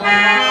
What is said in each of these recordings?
Bye.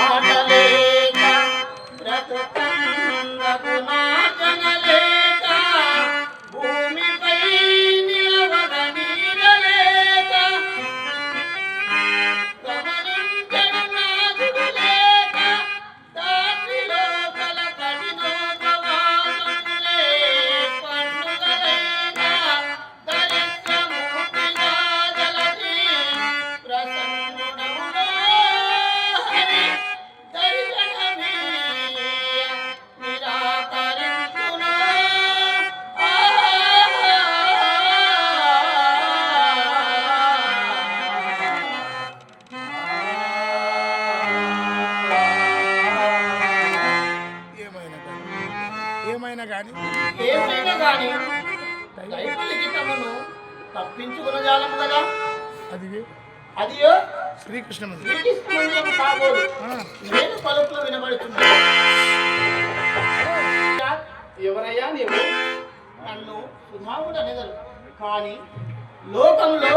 ఏమైనా కానీ ఏమైనా గాని దైవలికి తమను తప్పించుకునజాలము కదా? అది అదియో శ్రీకృష్ణ నేను పలుకులు ఎవరయ్యా నీవు? నన్ను సుధాముడు అనేదరు. కానీ లోకంలో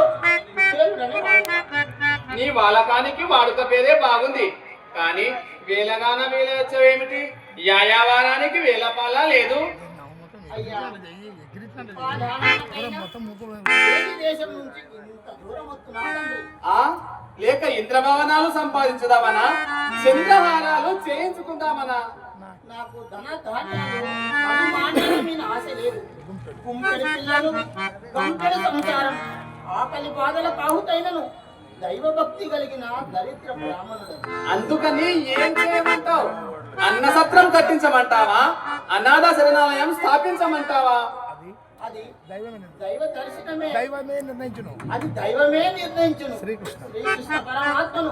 నీ వాలకానికి వాడుక పేరే బాగుంది. కానీ వేలగాన వేల వచ్చేవేమిటి యాయావారానికి వేల పాల లేదు. లేక ఇంద్రభవనాలు సంపాదించుదామనా? చంద్రహారాలు చేయించుకుందామనా? నాకు ధన ధాన్యాలు ఆశ లేదు. పిల్లలు గంపెడి సంసారం. ఆకలి బాధల కాహుతైనను దైవ భక్తి కలిగిన దరిద్ర బ్రాహ్మణుడు అందుకని ఏం చేయమంటావు? అన్న సత్రం కట్టించమంటావా? అనాథ శరణాలయం స్థాపించమంటావా? అది అది దైవమే. దైవ దర్శనమే. దైవమే నిర్ణయించును. అది దైవమే నిర్ణయించును. శ్రీకృష్ణ. శ్రీకృష్ణ పరమాత్మను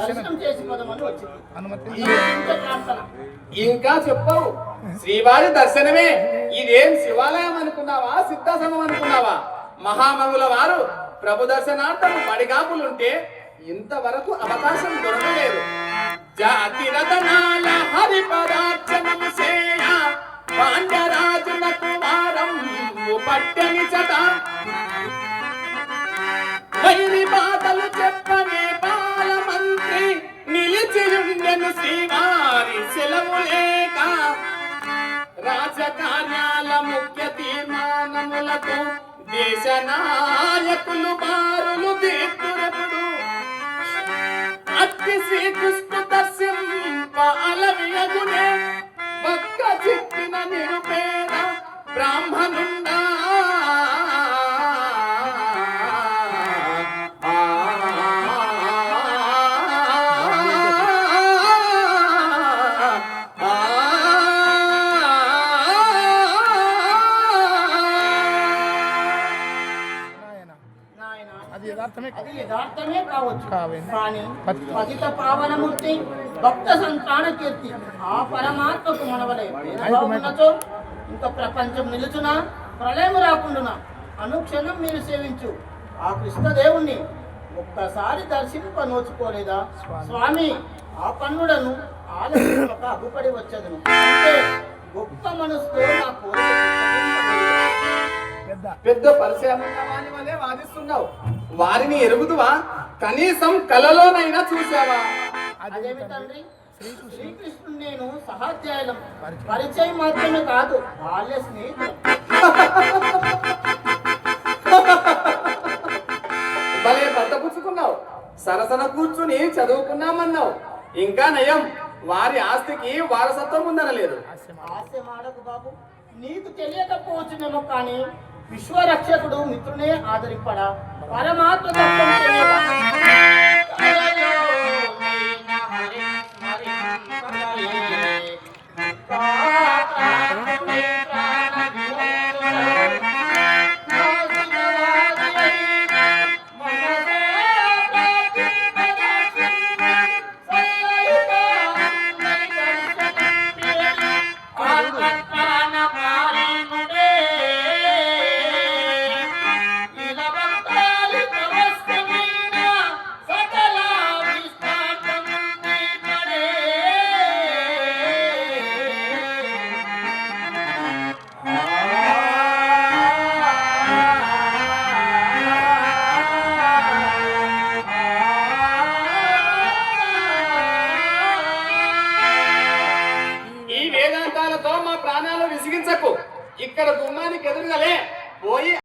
దర్శనం చేసి పదమని వచ్చింది. అనుమతి ఇంత ప్రార్థన. ఇంకా చెప్పవు. శ్రీవారి దర్శనమే. ఇదేం శివాలయం అనుకున్నావా? సిద్ధాశ్రమం అనుకున్నావా? మహామంగుల వారు ప్రభు దర్శనార్థం పడిగాపులుంటే ఇంతవరకు అవకాశం దొరకలేదు. పాండ్యరాజునకు కుమారం పట్టని చట వైరి బాధలు చెప్పనే పాలమంత్రి నిలిచియుండెను శ్రీవారి సెలవు లేక రాజకార్యాల ముఖ్య తీర్మానములకు దేశ నాయకులు బారులు తీర్చురపుడు. అతి శ్రీకృష్ణ బ్రాహ్మణుండా. యథార్థమే కావచ్చు. కానీ పతి- పతిత పావనమూర్తి భక్త సంతాన కీర్తి ఆ పరమాత్మకు మనవలే. ఇంకా ప్రపంచం నిలుచునా? ప్రళయం రాకుండునా? అనుక్షణం మీరు సేవించు. ఆ కృష్ణదేవుణ్ణి ఒక్కసారి దర్శింప నోచుకోలేదా? స్వామి ఆ పన్నుడను ఆలోచింపక అగుపడి వచ్చేదను. అంటే గొప్ప మనసుతో నా. పెద్ద వలె వాదిస్తున్నావు. వారిని ఎరుగుదువా? కనీసం కలలోనైనా చూసావా? అదేమి తండ్రి? శ్రీకృష్ణుడు నేను సహాధ్యాయులం. పరిచయం మాత్రమే కాదు బాల్య స్నేహితులం. భలే పట్టపుచ్చుకున్నావు సరసన కూర్చుని చదువుకున్నామన్నావు. ఇంకా నయం వారి ఆస్తికి వారసత్వం ఉందనలేదు. హాస్యమాడకు బాబు. నీకు తెలియకపోవచ్చునేమో కానీ విశ్వరక్షకుడు మిత్రునే ఆదరింపడా. పరమాత్మ వేదాంతాలతో మా ప్రాణాలు విసిగించకు ఇక్కడ గుమ్మానికి ఎదురుగలే పోయి